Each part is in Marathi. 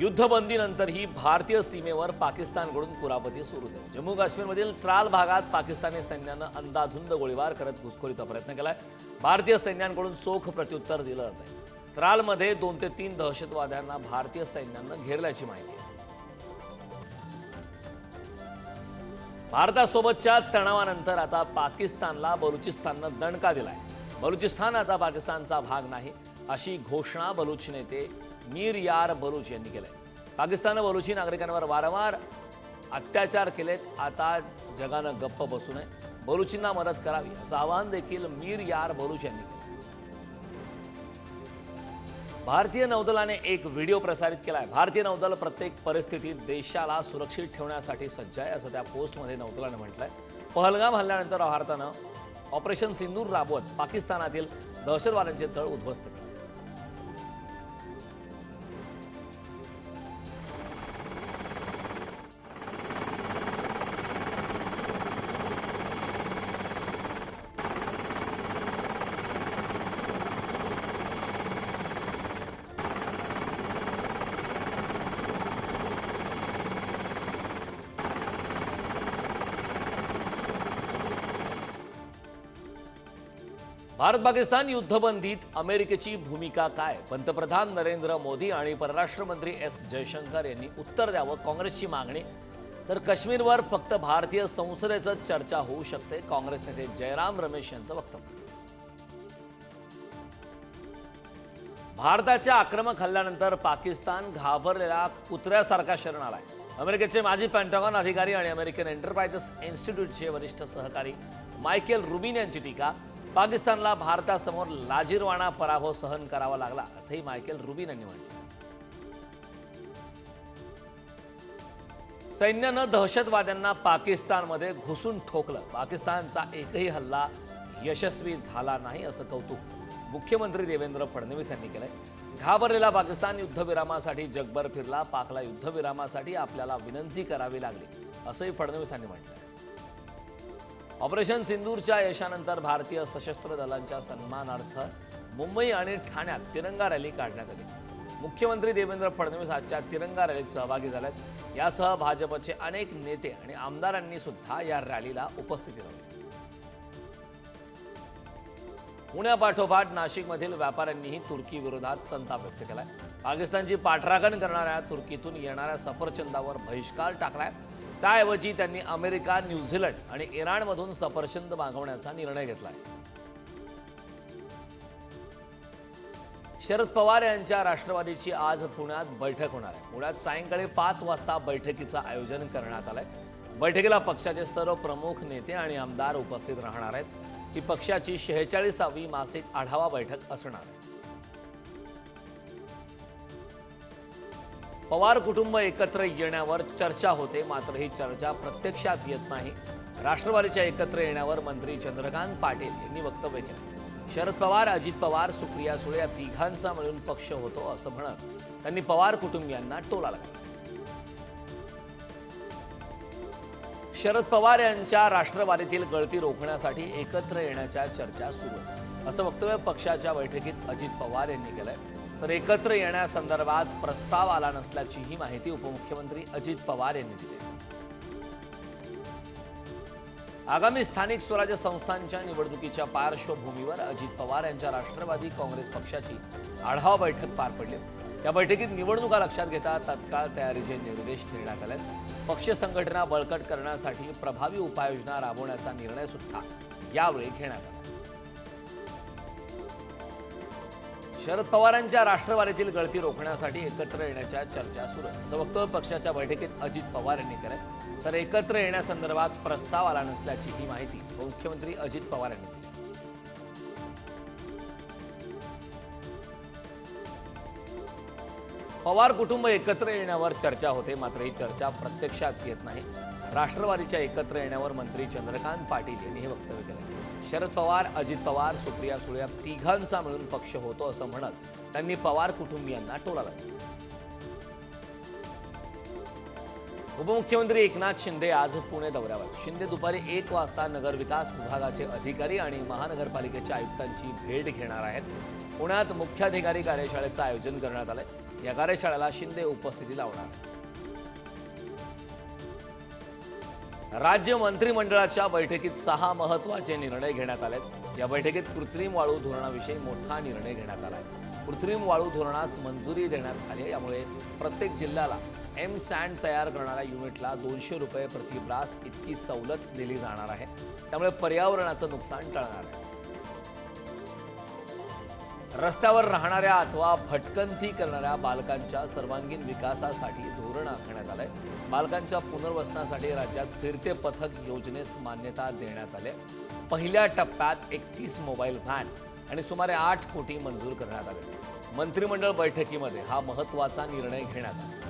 युद्धबंदीनंतरही भारतीय सीमेवर पाकिस्तानकडून कुरापती सुरू झाली. जम्मू काश्मीरमधील त्राल भागात पाकिस्तानी सैन्यानं अंदाधुंद गोळीबार करत घुसखोरीचा प्रयत्न केलाय. भारतीय सैन्यांकडून चोख प्रत्युत्तर दिलं जात आहे त्रालमध्ये दोन ते तीन दहशतवाद्यांना भारतीय सैन्यानं घेरल्याची माहिती. आहे भारतासोबतच्या तणावानंतर आता पाकिस्तानला बलुचिस्ताननं दणका दिलाय. बलुचिस्तान आता पाकिस्तानचा भाग नाही अशी घोषणा बलुच नेते मीर यार बलुच यांनी केलंय. पाकिस्ताननं बलुची नागरिकांवर वारंवार अत्याचार केलेत. आता जगानं गप्प बसू नये. बलुचींना मदत करावी असं आवाहन देखील मीर यार बलुच यांनी केलं भारतीय नौदलाने एक व्हिडिओ प्रसारित केला आहे भारतीय नौदल प्रत्येक परिस्थितीत देशाला सुरक्षित ठेवण्यासाठी सज्ज आहे असं त्या पोस्टमध्ये नौदलाने आहे पहलगाम हल्ल्यानंतर भारतानं ऑपरेशन सिंदूर राबवत पाकिस्तानातील दहशतवाद्यांचे तळ उद्ध्वस्त केले. भारत पाकिस्तान युद्धबंदीत अमेरिकेची भूमिका काय? पंतप्रधान नरेंद्र मोदी आणि परराष्ट्र मंत्री एस जयशंकर यांनी उत्तर द्यावं काँग्रेसची मागणी? तर काश्मीरवर फक्त भारतीय संसदेचं चर्चा होऊ शकते काँग्रेस नेते जयराम रमेश यांचं वक्तव्य. भारताच्या आक्रमक हल्ल्यानंतर पाकिस्तान घाबरलेला कुत्र्यासारखा शरण आलाय. अमेरिकेचे माजी पेंटागॉन अधिकारी आणि अमेरिकन एंटरप्राइजेस इन्स्टिट्यूटचे वरिष्ठ सहकारी मायकेल रुबिन यांची टीका पाकिस्तानला भारतासमोर लाजीरवाणा पराभव सहन करावा लागला असंही मायकेल रुबिन यांनी म्हटलं. सैन्यानं दहशतवाद्यांना पाकिस्तानमध्ये घुसून ठोकलं. पाकिस्तानचा एकही हल्ला यशस्वी झाला नाही असं कौतुक मुख्यमंत्री देवेंद्र फडणवीस यांनी केलंय. घाबरलेला पाकिस्तान युद्धविरामासाठी जगभर फिरला पाकला युद्धविरामासाठी आपल्याला विनंती करावी लागली असंही फडणवीस यांनी म्हटलं ऑपरेशन सिंदूरच्या यशानंतर भारतीय सशस्त्र दलांच्या सन्मानार्थ मुंबई आणि ठाण्यात तिरंगा रॅली काढण्यात आली. मुख्यमंत्री देवेंद्र फडणवीस आजच्या तिरंगा रॅलीत सहभागी झाल्यात. यासह भाजपचे अनेक नेते आणि आमदारांनी सुद्धा या रॅलीला उपस्थिती लावली. पुण्यापाठोपाठ नाशिकमधील व्यापाऱ्यांनीही तुर्की विरोधात संताप व्यक्त केलाय. पाकिस्तानची पाठराखण करणाऱ्या तुर्कीतून येणाऱ्या सफरचंदावर बहिष्कार टाकलाय. त्याऐवजी त्यांनी अमेरिका न्यूझीलंड आणि इराणमधून सफरचंद मागवण्याचा निर्णय घेतला आहे शरद पवार यांच्या राष्ट्रवादीची आज पुण्यात बैठक होणार आहे. पुण्यात सायंकाळी पाच वाजता बैठकीचं आयोजन करण्यात आलंय. बैठकीला पक्षाचे सर्व प्रमुख नेते आणि आमदार उपस्थित राहणार आहेत. ही पक्षाची शेहेचाळीसावी मासिक आढावा बैठक असणार आहे. पवार कुटुंब एकत्र येण्यावर चर्चा होते मात्र ही चर्चा प्रत्यक्षात येत नाही. राष्ट्रवादीच्या एकत्र येण्यावर मंत्री चंद्रकांत पाटील यांनी वक्तव्य केलं. शरद पवार अजित पवार सुप्रिया सुळे या तिघांचा मिळून पक्ष होतो असं म्हणत त्यांनी पवार कुटुंबियांना टोला लागला शरद पवार यांच्या राष्ट्रवादीतील गळती रोखण्यासाठी एकत्र येण्याच्या चर्चा सुरू आहेत असं वक्तव्य पक्षाच्या बैठकीत अजित पवार यांनी केलंय. तर एकत्र येण्यासंदर्भात प्रस्ताव आला नसल्याचीही माहिती उपमुख्यमंत्री अजित पवार यांनी दिली. आगामी स्थानिक स्वराज्य संस्थांच्या निवडणुकीच्या पार्श्वभूमीवर अजित पवार यांच्या राष्ट्रवादी काँग्रेस पक्षाची आढावा बैठक पार पडली. या बैठकीत निवडणुका लक्षात घेता तत्काळ तयारीचे निर्देश देण्यात आले पक्ष संघटना बळकट करण्यासाठी प्रभावी उपाययोजना राबवण्याचा निर्णय सुद्धा यावेळी घेण्यात आला. शरद पवारांच्या राष्ट्रवादीतील गळती रोखण्यासाठी एकत्र येण्याच्या चर्चा सुरू आहे. असं वक्तव्य पक्षाच्या बैठकीत अजित पवार यांनी केलं तर एकत्र येण्यासंदर्भात प्रस्ताव आला नसल्याची ही माहिती मुख्यमंत्री अजित पवार यांनी दिली. पवार कुटुंब एकत्र येण्यावर चर्चा होते मात्र ही चर्चा प्रत्यक्षात येत नाही. राष्ट्रवादीच्या एकत्र येण्यावर मंत्री चंद्रकांत पाटील यांनी हे वक्तव्य केलं. शरद पवार अजित पवार सुप्रिया सुळे या तिघांचा मिळून पक्ष होतो असं म्हणत त्यांनी पवार कुटुंबियांना टोला लागला उपमुख्यमंत्री एकनाथ शिंदे आज पुणे दौऱ्यावर. शिंदे दुपारी एक वाजता नगरविकास विभागाचे अधिकारी आणि महानगरपालिकेच्या आयुक्तांची भेट घेणार आहेत. पुण्यात मुख्याधिकारी कार्यशाळेचं आयोजन करण्यात आलंय. या कार्यशाळेला शिंदे उपस्थिती लावणार राज्य मंत्रिमंडळाच्या बैठकीत सहा महत्त्वाचे निर्णय घेण्यात आलेत. या बैठकीत कृत्रिम वाळू धोरणाविषयी मोठा निर्णय घेण्यात आला आहे कृत्रिम वाळू धोरणास मंजुरी देण्यात आली आहे. यामुळे प्रत्येक जिल्ह्याला एम सँड तयार करणाऱ्या युनिटला दोनशे रुपये प्रतिब्रास इतकी सवलत दिली जाणार आहे. त्यामुळे पर्यावरणाचं नुकसान टळणार आहे. रस्त्यावर राहणाऱ्या अथवा भटकंती करणाऱ्या बालकांच्या सर्वांगीण विकासासाठी धोरण आखण्यात आलंय. बालकांच्या पुनर्वसनासाठी राज्यात फिरते पथक योजनेस मान्यता देण्यात आली पहिल्या टप्प्यात एकतीस मोबाईल व्हॅन आणि सुमारे आठ कोटी मंजूर करण्यात आले. मंत्रिमंडळ बैठकीमध्ये हा महत्त्वाचा निर्णय घेण्यात आला.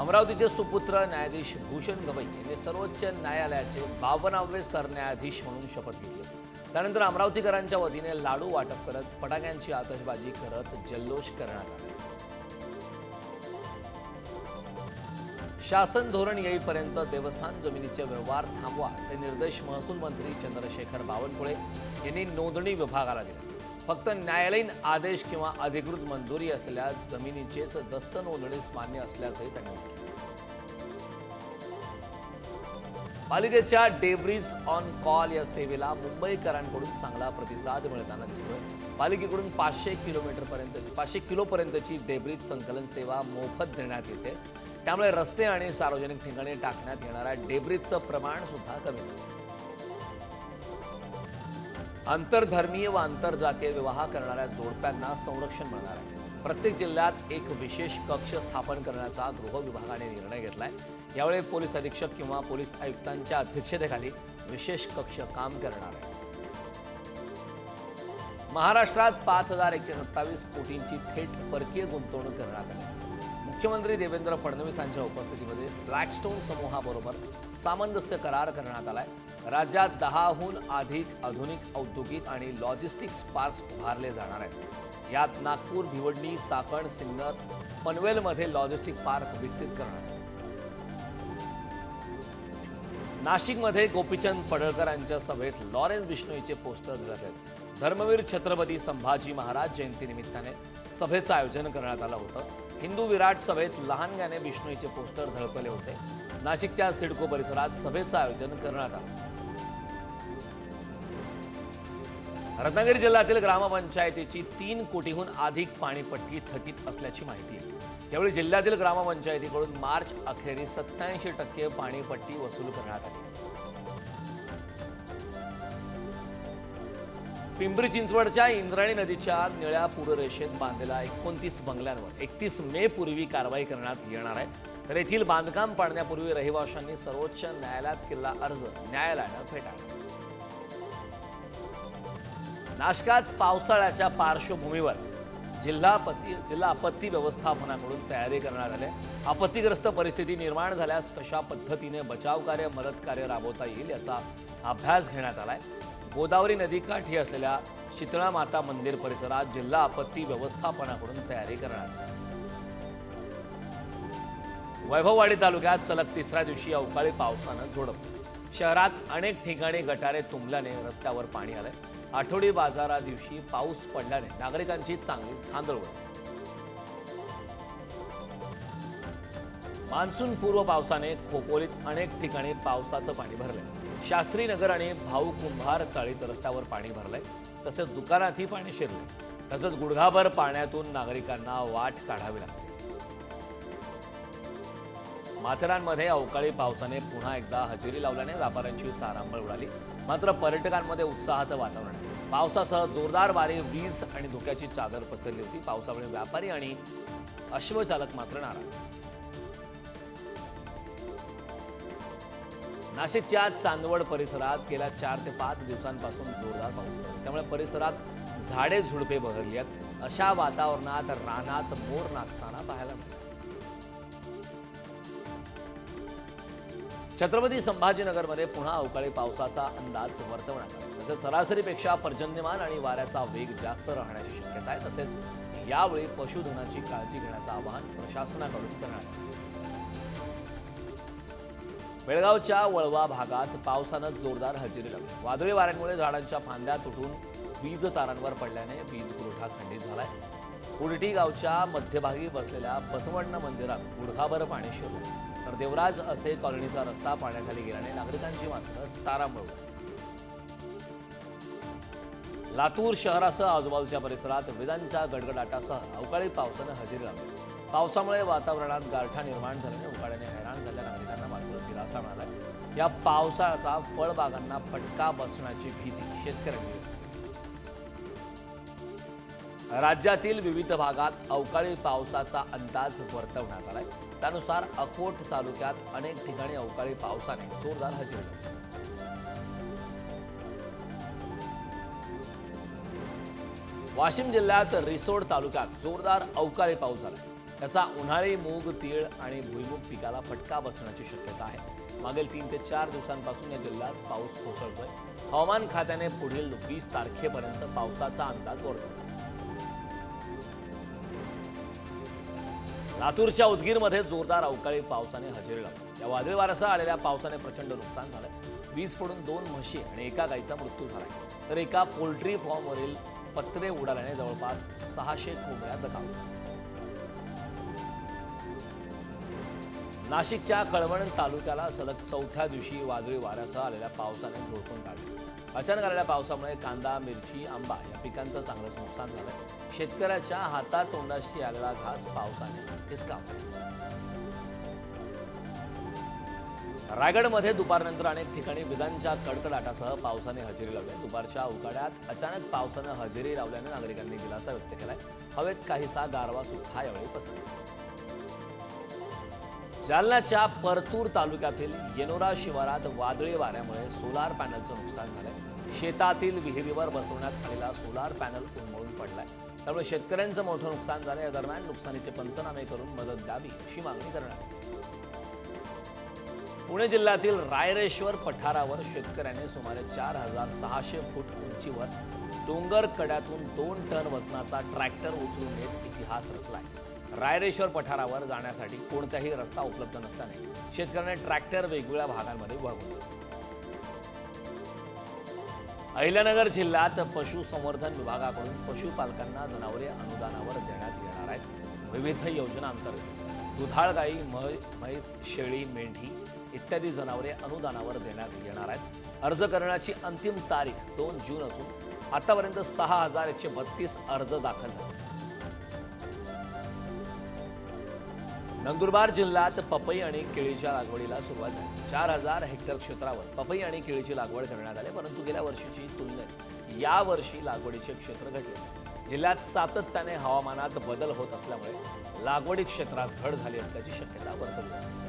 अमरावतीचे सुपुत्र न्यायाधीश भूषण गवई यांनी सर्वोच्च न्यायालयाचे बावनावे सरन्यायाधीश म्हणून शपथ घेतली त्यानंतर अमरावतीकरांच्या वतीने लाडू वाटप करत फटाक्यांची आतषबाजी करत जल्लोष करण्यात आला. शासन धोरण येईपर्यंत देवस्थान जमिनीचे व्यवहार थांबवा असे निर्देश महसूल मंत्री चंद्रशेखर बावनकुळे यांनी नोंदणी विभागाला दिले. फक्त न्यायालयीन आदेश किंवा अधिकृत मंजुरी असलेल्या जमिनीचेच दस्त नोंदणीस मान्य असल्याचंही त्यांनी म्हटलं. पालिकेच्या डेब्रिज ऑन कॉल या सेवेला मुंबईकरांकडून चांगला प्रतिसाद मिळताना दिसतोय. पालिकेकडून पाचशे किलोमीटरपर्यंतची पाचशे किलोपर्यंतची डेब्रिज संकलन सेवा मोफत देण्यात येते. त्यामुळे रस्ते आणि सार्वजनिक ठिकाणी टाकण्यात येणाऱ्या डेब्रिजचं प्रमाण सुद्धा कमी आंतरधर्मीय व आंतरजातीय विवाह करणाऱ्या जोडप्यांना संरक्षण मिळणार आहे. प्रत्येक जिल्ह्यात एक विशेष कक्ष स्थापन करण्याचा गृह विभागाने निर्णय घेतलाय. यावेळी पोलीस अधीक्षक किंवा पोलीस आयुक्तांच्या अध्यक्षतेखाली विशेष कक्ष काम करणार आहे. महाराष्ट्रात पाच हजार एकशे सत्तावीस कोटींची थेट परकीय गुंतवणूक करण्यात आली. मुख्यमंत्री देवेंद्र फडणवीस यांच्या उपस्थितीमध्ये ब्लॅकस्टोन समूहाबरोबर सामंजस्य करार करण्यात आलाय. राज्यात दहाहून अधिक आधुनिक औद्योगिक आणि लॉजिस्टिक्स पार्क्स उभारले जाणार आहेत. यात नागपूर भिवंडी चाकण सिन्नर पनवेलमध्ये लॉजिस्टिक पार्क विकसित करणार नाशिकमध्ये गोपीचंद पडळकर यांच्या सभेत लॉरेन्स बिश्नोईचे पोस्टर दिले आहेत. धर्मवीर छत्रपती संभाजी महाराज जयंतीनिमित्ताने सभेचं आयोजन करण्यात आलं होतं. हिंदू विराट सभेत लहानग्याने बिश्नोईचे पोस्टर झळकवले होते. नाशिकच्या सिडको परिसरात सभेचं आयोजन करण्यात आलं. रत्नागिरी जिल्ह्यातील ग्रामपंचायतीची तीन कोटीहून अधिक पाणीपट्टी थकीत असल्याची माहिती आहे यावेळी जिल्ह्यातील ग्रामपंचायतीकडून मार्च अखेरीस सत्याऐंशी टक्के पाणीपट्टी वसूल करण्यात आली. पिंपरी चिंचवडच्या इंद्रायणी नदीच्या निळ्या पूररेषेत बांधलेल्या एकोणतीस बंगल्यांवर एकतीस मे पूर्वी कारवाई करण्यात येणार आहे. तर येथील बांधकाम पाडण्यापूर्वी रहिवाशांनी सर्वोच्च न्यायालयात केलेला अर्ज न्यायालयानं फेटाळला. नाशकात पावसाळ्याच्या पार्श्वभूमीवर जिल्हापती जिल्हा आपत्ती व्यवस्थापनाकडून तयारी करण्यात आली आपत्तीग्रस्त परिस्थिती निर्माण झाल्यास कशा पद्धतीने बचाव कार्य मदत कार्य राबवता येईल याचा अभ्यास घेण्यात आला आहे. गोदावरी नदीकाठी असलेल्या शीतळा माता मंदिर परिसरात जिल्हा आपत्ती व्यवस्थापनाकडून तयारी करण्यात आली वैभववाडी तालुक्यात सलग तिसऱ्या दिवशी अवकाळी पावसानं झोडपलं. शहरात अनेक ठिकाणी गटारे तुंबल्याने रस्त्यावर पाणी आलंय. आठवडी बाजारा दिवशी पाऊस पडल्याने नागरिकांची चांगलीच धांदळ मान्सून पूर्व पावसाने खोपोलीत अनेक ठिकाणी पावसाचं पाणी भरलंय. शास्त्री नगर आणि भाऊ कुंभार चाळीत रस्त्यावर पाणी भरलंय तसेच दुकानातही पाणी शिरलंय. तसंच गुडघाभर पाण्यातून नागरिकांना वाट काढावी लागते. माथेरानमध्ये अवकाळी पावसाने पुन्हा एकदा हजेरी लावल्याने व्यापाऱ्यांची तारांबळ उडाली. मात्र पर्यटकांमध्ये उत्साहाचं वातावरण पावसासह जोरदार वारे वीज आणि धुक्याची चादर पसरली होती. पावसामुळे व्यापारी आणि अश्वचालक मात्र नाराज. नाशिकच्या चांदवड परिसरात गेल्या चार ते पाच दिवसांपासून जोरदार पाऊस पडतो त्यामुळे परिसरात झाडे झुडपे बहरली आहेत. अशा वातावरणात रानात मोर नाचताना पाहायला मिळतात छत्रपती संभाजीनगरमध्ये पुन्हा अवकाळी पावसाचा अंदाज वर्तवण्यात आला. तसेच सरासरीपेक्षा पर्जन्यमान आणि वाऱ्याचा वेग जास्त राहण्याची शक्यता आहे. तसेच यावेळी पशुधनाची काळजी घेण्याचं आवाहन प्रशासनाकडून करण्यात आलं. बेळगावच्या वळवा भागात पावसानं जोरदार हजेरी लावली. वादळी वाऱ्यांमुळे झाडांच्या फांद्या तुटून वीज तारांवर पडल्याने वीज पुरवठा खंडित झालाय. उलटी गावच्या मध्यभागी बसलेल्या बसवण्ण मंदिरात गुडघाभर पाणी शिरलं. तर देवराज असे कॉलनीचा रस्ता पाण्याखाली गेल्याने नागरिकांची मात्र तारांबळ लातूर शहरासह आजूबाजूच्या परिसरात विजांच्या गडगडाटासह अवकाळी पावसानं हजेरी लावली. पावसामुळे वातावरणात गारठा निर्माण झाल्याने उकाड्याने हैराण झालेल्या नागरिकांना मात्र दिलासा मिळाला या पावसाळ्याचा फळबागांना फटका बसण्याची भीती शेतकऱ्यांनी राज्यातील विविध भागात अवकाळी पावसाचा अंदाज वर्तवण्यात आलाय. त्यानुसार अकोट तालुक्यात अनेक ठिकाणी अवकाळी पावसाने जोरदार हजेरी लावली. वाशिम जिल्ह्यात रिसोड तालुक्यात जोरदार अवकाळी पाऊस झाला त्याचा उन्हाळी मूग तीळ आणि भुईमूग पिकाला फटका बसण्याची शक्यता आहे. मागील तीन ते चार दिवसांपासून या जिल्ह्यात पाऊस कोसळतोय. हवामान खात्याने पुढील वीस तारखेपर्यंत पावसाचा अंदाज वर्तवला. लातूरच्या उदगीरमध्ये जोरदार अवकाळी पावसाने हजेरी लावली. या वादळी वाऱ्यासह आलेल्या पावसाने प्रचंड नुकसान झालं वीज पडून दोन म्हशी आणि एका गाईचा मृत्यू झाला तर एका पोल्ट्री फॉर्मवरील पत्रे उडाल्याने जवळपास सहाशे कोंबड्या दगावल्या नाशिकच्या कळवण तालुक्याला सलग चौथ्या दिवशी वादळी वाऱ्यासह आलेल्या पावसाने झोडपून काढले. अचानक आलेल्या पावसामुळे कांदा मिरची आंबा या पिकांचं चांगलंच नुकसान झालं. शेतकऱ्याच्या हातात तोंडाशी आलेला घास पावसाने हिसकावला रायगडमध्ये दुपारनंतर अनेक ठिकाणी विजांच्या कडकडाटासह पावसाने हजेरी लावली. दुपारच्या उकाड्यात अचानक पावसानं हजेरी लावल्यानं नागरिकांनी दिलासा व्यक्त केलाय. हवेत काहीसा गारवा सुद्धा यावेळी पसरला. जालन्याच्या परतूर तालुक्यातील येनोरा शिवारात वादळी वाऱ्यामुळे सोलार पॅनलचं नुकसान झालंय. शेतातील विहिरीवर बसवण्यात आलेला सोलार पॅनल उन्मळून पडलाय. त्यामुळे शेतकऱ्यांचं मोठं नुकसान झालं या दरम्यान नुकसानीचे पंचनामे करून मदत द्यावी अशी मागणी करण्यात आली. पुणे जिल्ह्यातील रायरेश्वर पठारावर शेतकऱ्याने सुमारे चार हजार सहाशे फूट उंचीवर डोंगर कड्यातून दोन टन वजनाचा ट्रॅक्टर उचलून नेत इतिहास रचलाय. रायरेश्वर पठारावर जाण्यासाठी कोणताही रस्ता उपलब्ध नसताना शेतकऱ्यांनी ट्रॅक्टर वेगवेगळ्या भागांमध्ये वागवले अहिल्यानगर जिल्ह्यात पशुसंवर्धन विभागाकडून पशुपालकांना जनावरे अनुदानावर देण्यात येणार आहेत. विविध योजनांतर्गत दुधाळ गाई म्है म्हैस शेळी मेंढी इत्यादी जनावरे अनुदानावर देण्यात येणार आहेत. अर्ज करण्याची अंतिम तारीख दोन जून असून आतापर्यंत सहा हजार एकशे बत्तीस अर्ज दाखल झाले. नंदुरबार जिल्ह्यात पपई आणि केळीच्या लागवडीला सुरुवात झाली. चार हजार हेक्टर क्षेत्रावर पपई आणि केळीची लागवड करण्यात आली परंतु गेल्या वर्षीची तुलनेत या वर्षी लागवडीचे क्षेत्र घटले जिल्ह्यात सातत्याने हवामानात बदल होत असल्यामुळे लागवडी क्षेत्रात घट झाली असल्याची शक्यता वर्तवली आहे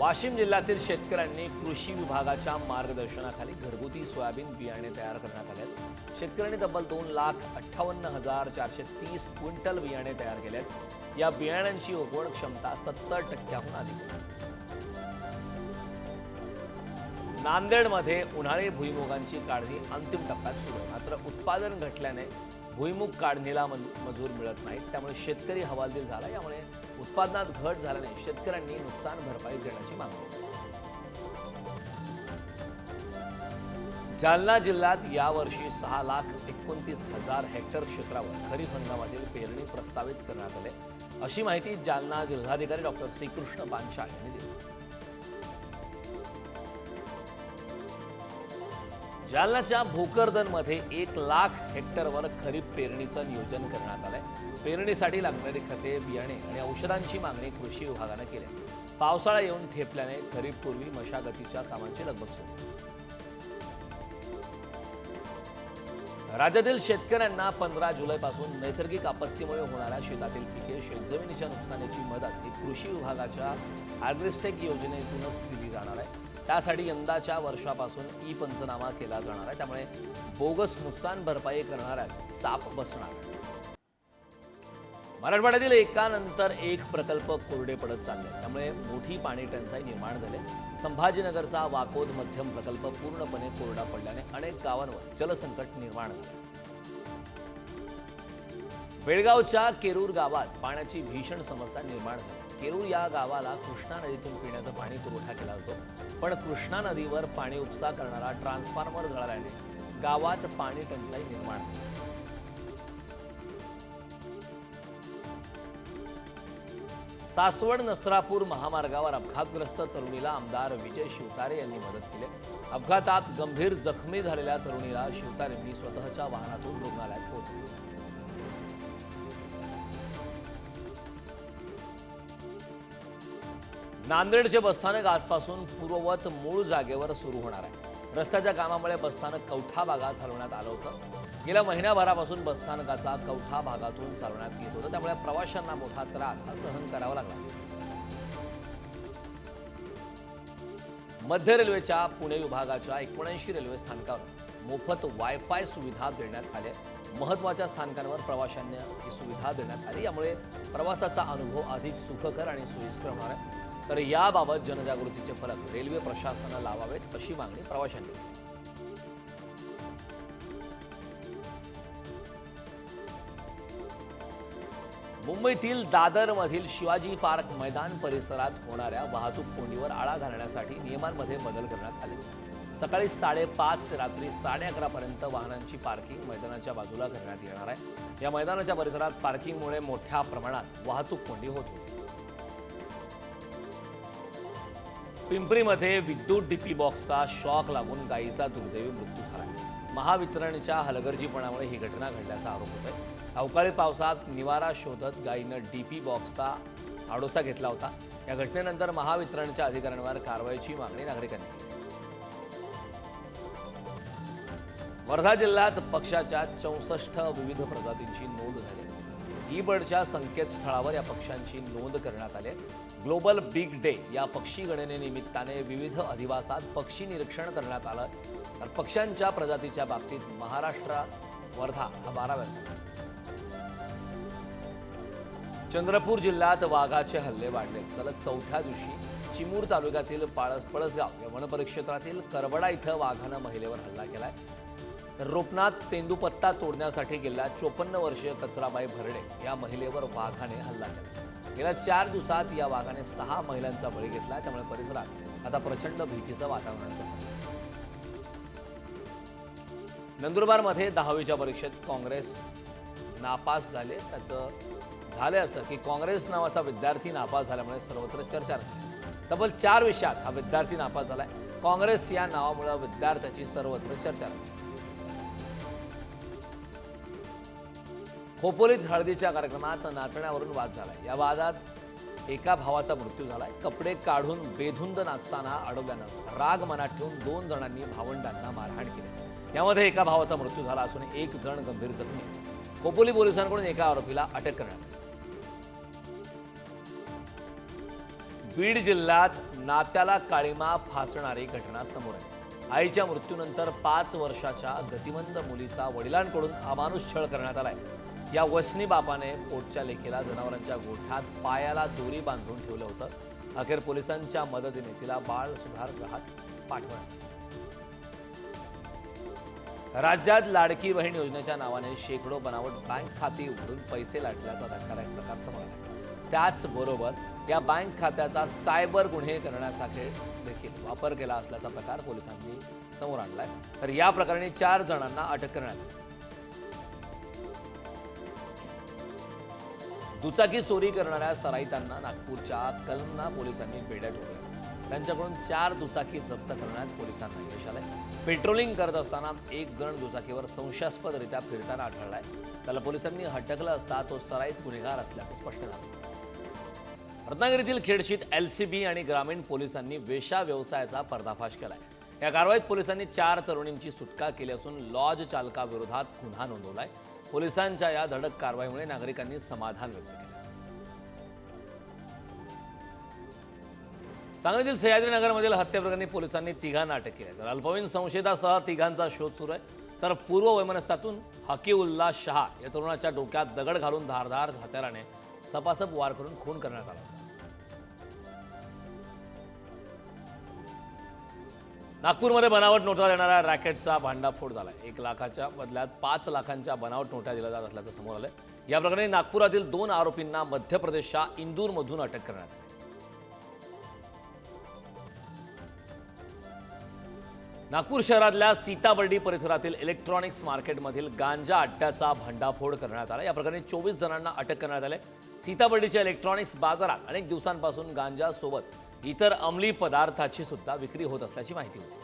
वाशिम जिल्ह्यातील शेतकऱ्यांनी कृषी विभागाच्या मार्गदर्शनाखाली घरगुती सोयाबीन बियाणे तयार करण्यात आले आहेत. शेतकऱ्यांनी तब्बल दोन लाख अठ्ठावन्न हजार चारशे तीस क्विंटल बियाणे तयार केले आहेत. या बियाण्यांची उगवण क्षमता सत्तर टक्क्याहून अधिक. नांदेडमध्ये उन्हाळी भुईमुगांची काढणी अंतिम टप्प्यात सुरू. मात्र उत्पादन घटल्याने भुईमुग काढणीला मजूर मिळत नाहीत. त्यामुळे शेतकरी हवालदिल झाला. यामुळे उत्पादनात घट झाल्याने शेतकऱ्यांनी नुकसान भरपाई देण्याची मागणी जालना जिल्ह्यात यावर्षी सहा लाख एकोणतीस हजार हेक्टर क्षेत्रावर खरीप हंगामातील पेरणी प्रस्तावित करण्यात आले. अशी माहिती जालना जिल्हाधिकारी डॉक्टर श्रीकृष्ण पानशाळ यांनी दिली. जालन्याच्या भोकरदनमध्ये एक लाख हेक्टरवर खरीप पेरणीचं नियोजन करण्यात आलंय. पेरणीसाठी लागणारी खते बियाणे आणि औषधांची मागणी कृषी विभागानं केली पावसाळा येऊन ठेपल्याने खरीपपूर्वी मशागतीच्या कामांची लगबग सुरू. राज्यातील शेतकऱ्यांना पंधरा जुलैपासून नैसर्गिक आपत्तीमुळे होणाऱ्या शेतातील पिके शेतजमिनीच्या नुकसानीची मदत ही कृषी विभागाच्या ॲग्रिस्टेक योजनेतूनच दिली जाणार आहे. त्यासाठी यंदाच्या वर्षापासून ई पंचनामा केला जाणार आहे. त्यामुळे बोगस नुकसान भरपाई करणाऱ्यास चाप बसणार. मराठवाड्यातील एकानंतर एक प्रकल्प कोरडे पडत चालले. त्यामुळे मोठी पाणी टंचाई निर्माण झाली. संभाजीनगरचा वाकोद मध्यम प्रकल्प पूर्णपणे कोरडा पडल्याने अनेक गावांवर जलसंकट निर्माण झाले. बेळगावच्या केरूर गावात पाण्याची भीषण समस्या निर्माण झाली. केरूर या गावाला कृष्णा नदीतून पिण्याचं पाणी पुरवठा केला जातो पण कृष्णा नदीवर पाणी उपसा करणारा ट्रान्सफॉर्मर जळाल्याने गावात पाणी टंचाई निर्माण सासवड नसरापूर महामार्गावर अपघातग्रस्त तरुणीला आमदार विजय शिवतारे यांनी मदत केली. अपघातात गंभीर जखमी झालेल्या तरुणीला शिवतारेंनी स्वतःच्या वाहनातून रुग्णालयात पोहोचले नांदेडचे बसस्थानक आजपासून पूर्ववत मूळ जागेवर सुरू होणार आहे. रस्त्याच्या कामामुळे बसस्थानक कवठा भागात हलवण्यात आलं होतं. गेल्या महिन्याभरापासून बसस्थानकाचा कवठा भागातून चालवण्यात येत होतं. त्यामुळे प्रवाशांना मोठा त्रास हा सहन करावा लागला. मध्य रेल्वेच्या पुणे विभागाच्या एकोणऐंशी रेल्वे स्थानकावर मोफत वायफाय सुविधा देण्यात आल्या. महत्त्वाच्या स्थानकांवर प्रवाशांना ही सुविधा देण्यात आली. यामुळे प्रवासाचा अनुभव अधिक सुखकर आणि सोयीस्कर होणार आहे. तर याबाबत जनजागृतीचे फलक रेल्वे प्रशासनानं लावावेत अशी मागणी प्रवाशांनी केली. मुंबईतील दादरमधील शिवाजी पार्क मैदान परिसरात होणाऱ्या वाहतूक कोंडीवर आळा घालण्यासाठी नियमांमध्ये बदल करण्यात आले. सकाळी साडेपाच ते रात्री साडे अकरापर्यंत वाहनांची पार्किंग मैदानाच्या बाजूला करण्यात येणार आहे. या मैदानाच्या परिसरात पार्किंगमुळे मोठ्या प्रमाणात वाहतूक कोंडी होत होती. पिंपरीमध्ये विद्युत डीपी बॉक्सचा शॉक लागून गायीचा दुर्दैवी मृत्यू झाला. महावितरणच्या हलगर्जीपणामुळे ही घटना घडल्याचा आरोप होतोय. अवकाळी पावसात निवारा शोधत गायीनं डीपी बॉक्सचा आडोसा घेतला होता. या घटनेनंतर महावितरणच्या अधिकाऱ्यांवर कारवाईची मागणी नागरिकांनी केली. वर्धा जिल्ह्यात पक्षाच्या चौसष्ट विविध प्रजातींची नोंद झाली. ई बर्डच्या संकेतस्थळावर या पक्ष्यांची नोंद करण्यात आली ग्लोबल बिग डे या पक्षी गणनेनिमित्ताने विविध अधिवासात पक्षी निरीक्षण करण्यात आलं तर पक्ष्यांच्या प्रजातीच्या बाबतीत महाराष्ट्र वर्धा हा बाराव्या चंद्रपूर जिल्ह्यात वाघाचे हल्ले वाढले सलग चौथ्या दिवशी चिमूर तालुक्यातील पाळस पळसगाव या वनपरिक्षेत्रातील करबडा इथं वाघानं महिलेवर हल्ला केलाय. रोपणात तेंदुपत्ता तोडण्यासाठी गेल्या चोपन्न वर्षीय कचराबाई भरडे या महिलेवर वाघाने हल्ला केला. गेल्या चार दिवसात या वाघाने सहा महिलांचा बळी घेतला त्यामुळे परिसरात आता प्रचंड भीतीचं वातावरण पसरलं. नंदुरबारमध्ये दहावीच्या परीक्षेत काँग्रेस नापास झाले. त्याचं झालं असं की काँग्रेस नावाचा विद्यार्थी नापास झाल्यामुळे सर्वत्र चर्चा रंगली. तब्बल चार विषयात हा विद्यार्थी नापास झालाय. काँग्रेस या नावामुळे विद्यार्थ्याची सर्वत्र चर्चा खोपोलीत हळदीच्या कार्यक्रमात नाचण्यावरून वाद झालाय. या वादात एका भावाचा मृत्यू झालाय. कपडे काढून बेधुंद नाचताना अडवल्यानं राग मनात ठेवून दोन जणांनी भावंडांना मारहाण केली. यामध्ये एका भावाचा मृत्यू झाला असून एक जण गंभीर जखमी खोपोली पोलिसांकडून एका आरोपीला अटक करण्यात आली. बीड जिल्ह्यात नात्याला काळीमा फासणारी घटना समोर आली. आईच्या मृत्यूनंतर पाच वर्षाच्या गतिमंद मुलीचा वडिलांकडून अमानुष छळ करण्यात आलाय. या वसनी बापाने पोटच्या लेकीला जनावरांच्या गोठ्यात पायाला दोरी बांधून ठेवलं होतं. अखेर पोलिसांच्या मदतीने तिला बाळ सुधार गृहात पाठवण्यात राज्यात लाडकी बहीण योजनेच्या नावाने शेकडो बनावट बँक खाती उघडून पैसे लाटल्याचा धक्कादायक प्रकार समोर आला. त्याचबरोबर या बँक खात्याचा सायबर गुन्हे करण्यासाठी देखील वापर केला असल्याचा प्रकार पोलिसांनी समोर आणलाय. तर या प्रकरणी चार जणांना अटक करण्यात आली. दुचाकी चोरी करणाऱ्या सराईतांना नागपूरच्या कलमना पोलिसांनी बेड्या ठोकल्या. त्यांच्याकडून चार दुचाकी जप्त करण्यात पोलिसांना यश आलंय. पेट्रोलिंग करत असताना एक जण दुचाकीवर संशयास्पदरित्या फिरताना आढळलाय. त्याला पोलिसांनी हटकलं असता तो सराईत गुन्हेगार असल्याचं स्पष्ट झालं. रत्नागिरीतील खेडशीत एल सी बी आणि ग्रामीण पोलिसांनी वेशा व्यवसायाचा पर्दाफाश केलाय. या कारवाईत पोलिसांनी चार तरुणींची सुटका केली असून लॉज चालकाविरोधात गुन्हा नोंदवलाय. पोलिसांच्या या धडक कारवाईमुळे नागरिकांनी समाधान व्यक्त केलं. सांगलीतील सह्याद्रीनगरमधील हत्येप्रकरणी पोलिसांनी तिघांना अटक केली. तर अल्पवयीन संशयितासह तिघांचा शोध सुरू आहे. तर पूर्व वैमनस्यातून हकीउल्ला शहा या तरुणाच्या डोक्यात दगड घालून धारधार हत्याराने सपासप वार करून खून करण्यात आला. नागपूरमध्ये बनावट नोटा देणाऱ्या रॅकेटचा भांडाफोड झाला एक लाखाच्या बदल्यात पाच लाखांच्या बनावट नोटा दिल्या जात असल्याचं समोर आलं या प्रकरणी नागपुरातील दोन आरोपींना मध्य प्रदेशच्या इंदूरमधून अटक करण्यात आली. नागपूर शहरातल्या सीताबर्डी परिसरातील इलेक्ट्रॉनिक्स मार्केटमधील गांजा अड्ड्याचा भांडाफोड करण्यात आला. या प्रकरणी चोवीस जणांना अटक करण्यात आली. सीताबर्डीच्या इलेक्ट्रॉनिक्स बाजारात अनेक दिवसांपासून गांजासोबत इतर अंमली पदार्थाची सुद्धा विक्री होत असल्याची माहिती होती